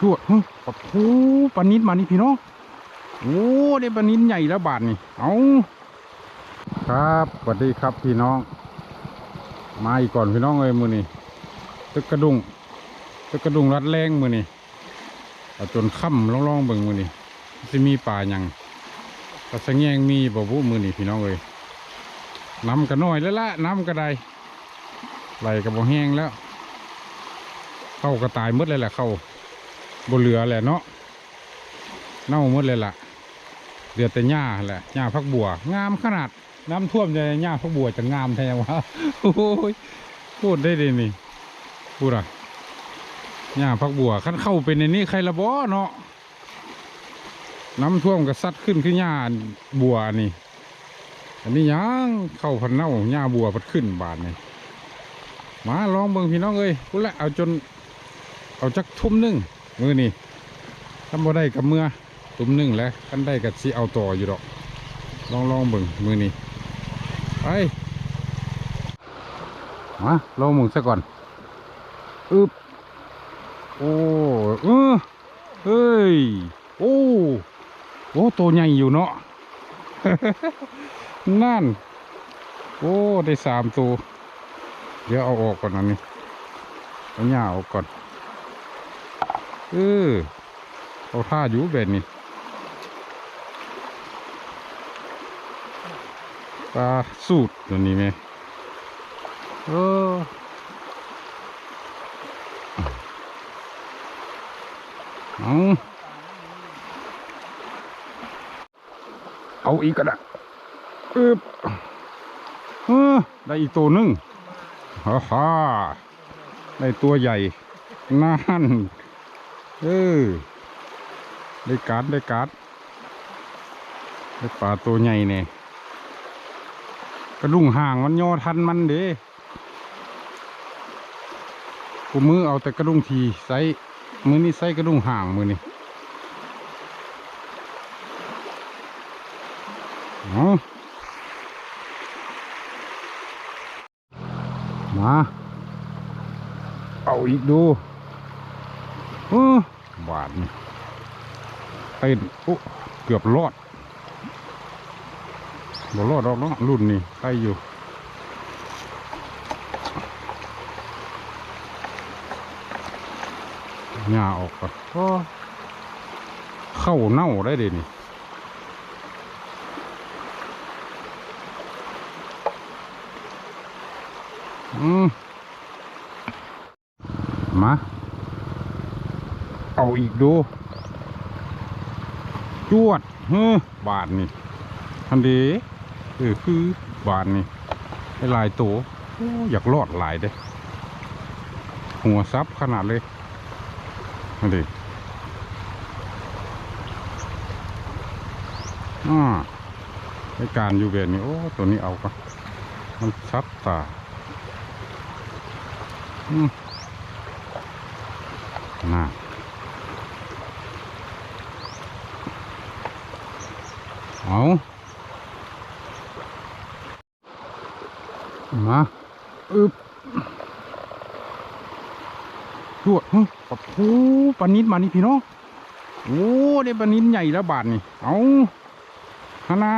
ตัวเฮ้ยโอ้โหปลานิดมานี่พี่น้องโอ้ได้ปลานิดใหญ่แล้วบาทนี่เอาครับสวัสดีครับพี่น้อง มาอีกก่อนพี่น้องเอ้ยมือนี่ตึกกระดุงตึกกระดุงรัดแรงมือนี่เอาจนค่ำล่องๆเบิ่งมือนี่จะมีป่าหยังกระสังแยงมีบ่บุมือนี่พี่น้องเอ้ยน้ำก็น้อยแล้วละน้ำก็ได้ไหลก็บ่แห้งแล้ว เข้าก็ตายหมดเลยแหละเข้า บเหลือแหละเนาะเน่าหมดเลยล่ะเหลือแต่หญ้าแหละหญ้าพักบัว งามขนาดน้ำท่วมจะหญ้าพักบัวจะงามแท้วะโอ้ยพูดได้เลยนี่พูดอะหญ้าพักบัวคันเข้าเป็นในนี้ใครละบ่เนาะน้ำท่วมก็ซัดขึ้นขึ้นหญ้าบัวนี่อันนี้ยังเข้าพันเน่าหญ้าบัวพัดขึ้นบาทนี่มาลองเบิ่งพี่น้องเอ้ยพูดละเอาจน เอาจักทุ่มหนึ่ง มือนี่ถ้าบ่ได้กับเมื่อทุ่มหนึ่งแล้วกันได้กับสิเอาต่ออยู่ดอก ลองลองเบิ่งมือนี่ไปมาลองมึงซะก่อนอึบโอ้เออเฮ้ยโอ้โอ้ตัวใหญ่อยู่เนาะนั่น โอ้ได้สามตัว เดี๋ยวเอาออกก่อนอันนี้เอาหญ้าออกก่อน เออเอาท่าอยู่แบบนี้ปลาสูตรตัวนี้ไหมเออเอาเอาอีกก็ได้อึบเออได้อีกตัวหนึ่งฮ่าฮ่าได้ตัวใหญ่นั่น เออได้การ์ดได้การ์ดได้ปลาตัวใหญ่เนี่ยกระดุงห่างมันย่อทันมันเด้กูมือเอาแต่กระดุงทีใส่มือนี่ใส่กระดุงห่างมือนี่เอามา เอาอีกดู เออหวานเต้นโอ้เกือบรอดบ่รอดหรอกเนาะรุ่นนี้ใครอยู่หญ้าออกก่อนก็เข้าเน่าได้เดนี่อืมมาเอาอีกดู จวดเฮ้อบาทนี่ทันเดีเออคือบาทนี่ให้ลายโตโอ้อยากรอดหลายเด้หัวซับขนาดเลยทันเดีอ่าในการอยู่แบบนี้โอ้ตัวนี้เอาก็มันซับตาอืมน่า เอามาอึบตรวจเฮ้ยโอ้ปานิดมานี่พี่น้องโอ้ได้ปานิดใหญ่แล้วบาทนี่เอาฮานา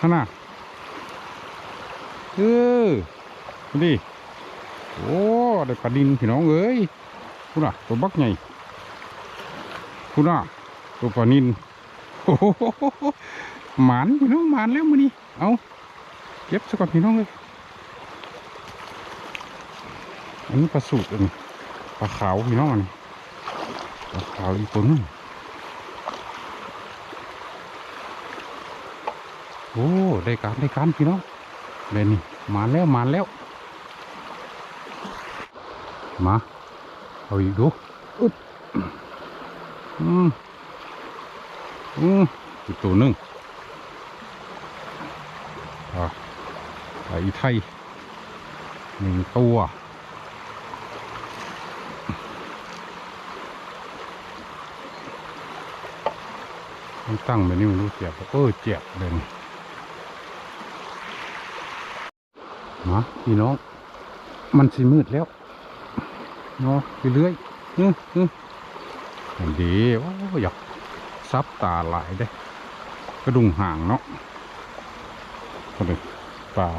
ฮานาเออดิโอ้ได้ปลาดินพี่น้องเอ้ยคุณอะตัวบักใหญ่คุณอะตัวปลานิน หมานพี่น้องหมานแล้วมือนี้เอาเก็บซะก่อนพี่น้องเลยอันนี้ปลาสูตรอันปลาขาวพี่น้องอันปลาขาวอีกตัวนึงโอ้ได้การได้การพี่น้องเล่นนี่หมานแล้วหมานแล้วมาเอาอีกดูอึดอืม อืมอีกตัวหนึ่งอะไอ้ไทยหนึ่งตัวมันตั้งแบบนี้มันรู้เจ็บเออเจ็บเลยนี่มาพี่น้อง มันสิมืดแล้วเนาะไปเรื่อยเออเอออันดีโอ้ยอยาก ซับตาหลายได้กระดุงห่างเนาะคนหนึ่งปลา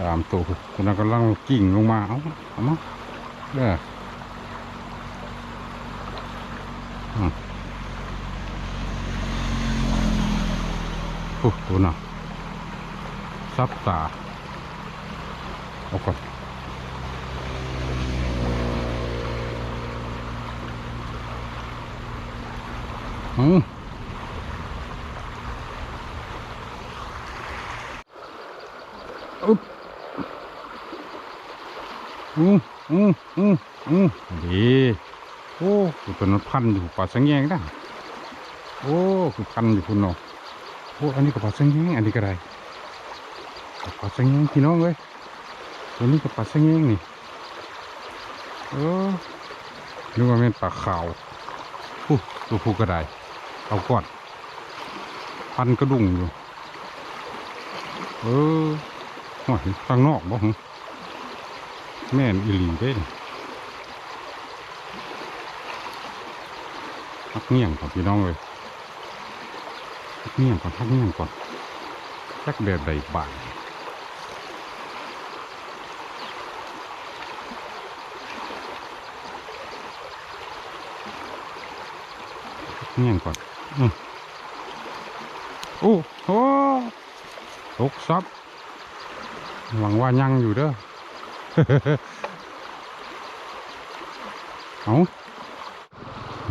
ตามตัวคนนั้นกำลังกิ่งลงมาเอาเอามาเด้ออืมโอ้ตัวน่ะซับตาเอาก่อน อืมอึ๊บอืมอืมอืมอืมดีโอ้คือตัวนั้นพันอยู่ป่าสังแยงได้โอ้คือพันอยู่คุณเนาะโอ้อันนี้ก็ป่าสังแยงอันนี้ก็ได้ป่าสังแยงพี่น้องเว้ยตัวนี้ก็ป่าสังแยงนี่เออนึกว่าเป็นปลาขาวผู้ตัวผู้ก็ได้ เอาก่อน พันกระดุงอยู่ เออโอ้ยข้างนอกบ่หึแม่นอีหลีเด้ทักเงี่ยงก่อนพี่น้องเลยทักเงี่ยงก่อนทักเงี่ยงก่อนจักแบบใดบ้างทักเงี่ยงก่อน โอ้โหตกซับหวังว่ายังอยู่เด้อเอา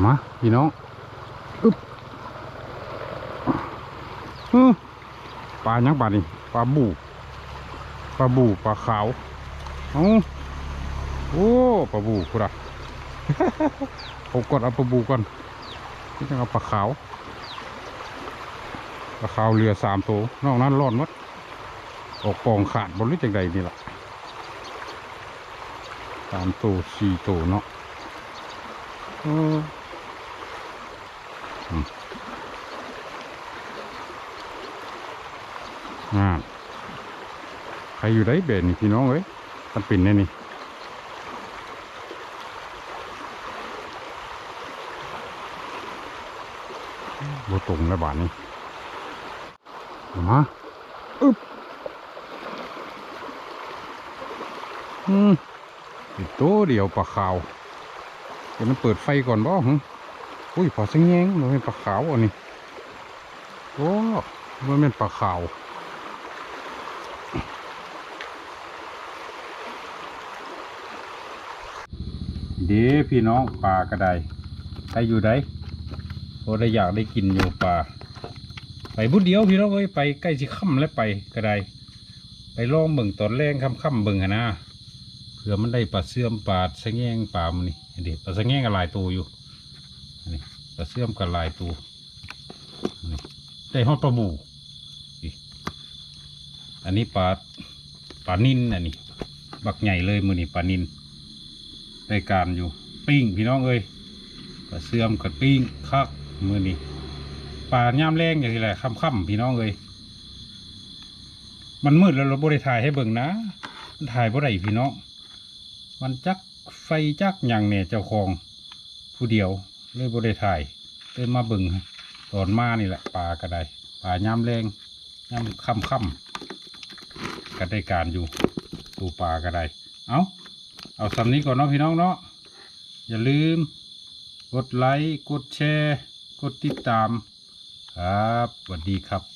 มา พี่น้องอึ๊บปลายังปลานี่ปลาบูปลาบูปลาขาวเอาโอ้ปลาบูกูละผมกดเอาปลาบูก่อนนี่ต้องเอาปลาขาว ปลาขาวเรือสามตัวนอกนั้นรอดหมดออกกองขาดบนหรือจังใดนี่แหละสามตัวสี่ตัวเนาะอออืมงานใครอยู่ได้เบนนี่พี่น้องเอ้ยมันเป็นแน่นี่บตรงแล้วบาทนี้ มาอึ๊บอืมอีกตัวเดียวปลาขาว เดี๋ยวมันเปิดไฟก่อนบ่หึอุ้ยปลาสังแยงมันเป็นปลาขาวอันนี้โอ้มันเป็นปลาขาวเดี๋ยวพี่น้องปลากระไดใครอยู่ไดพอได้อยากได้กินอยู่ปลา ไปบุดเดียวพี่น้องเอ้ยไปใกล้สิค่ำแล้วไปกระได้ไปลองเบิ่งตอนแรงค่ำๆเบิ่งนะเผื่อมันได้ปลาเสื่อมปลาสะแงงปลามันนี่เด็ดปลาสะแงงกับลายตัวอยู่นี่ปลาเสื่อมกับลายตัวนี่ได้ฮอดปลาบูอีอันนี้ปลาปลานินอันนี้ บักใหญ่เลยมือนี่ปลานินได้การอยู่ปิ้งพี่น้องเอ้ยปลาเสื่อมกับปิ้งคักมือนี่ ปลาย่ามแรงอย่างนี้แหละค่ำๆพี่น้องเอ้ยมันมืดแล้วเราบริถ่ายให้เบิ่งนะถ่ายบ่ได้พี่น้องมันจักไฟจักอย่างเนี่ยเจ้าของผู้เดียวเลยบริถ่ายเลยมาเบิ่งตอนมานี่แหละปลาก็ไดปลาย่ำแรงย่ำค่ำค่ำๆก็ได้การอยู่ปูปลาก็ไดเอาเอาสำนี้ก่อนเนาะพี่น้องเนาะอย่าลืม กดไลค์ กดแชร์ กดติดตาม ครับสวัสดีครับ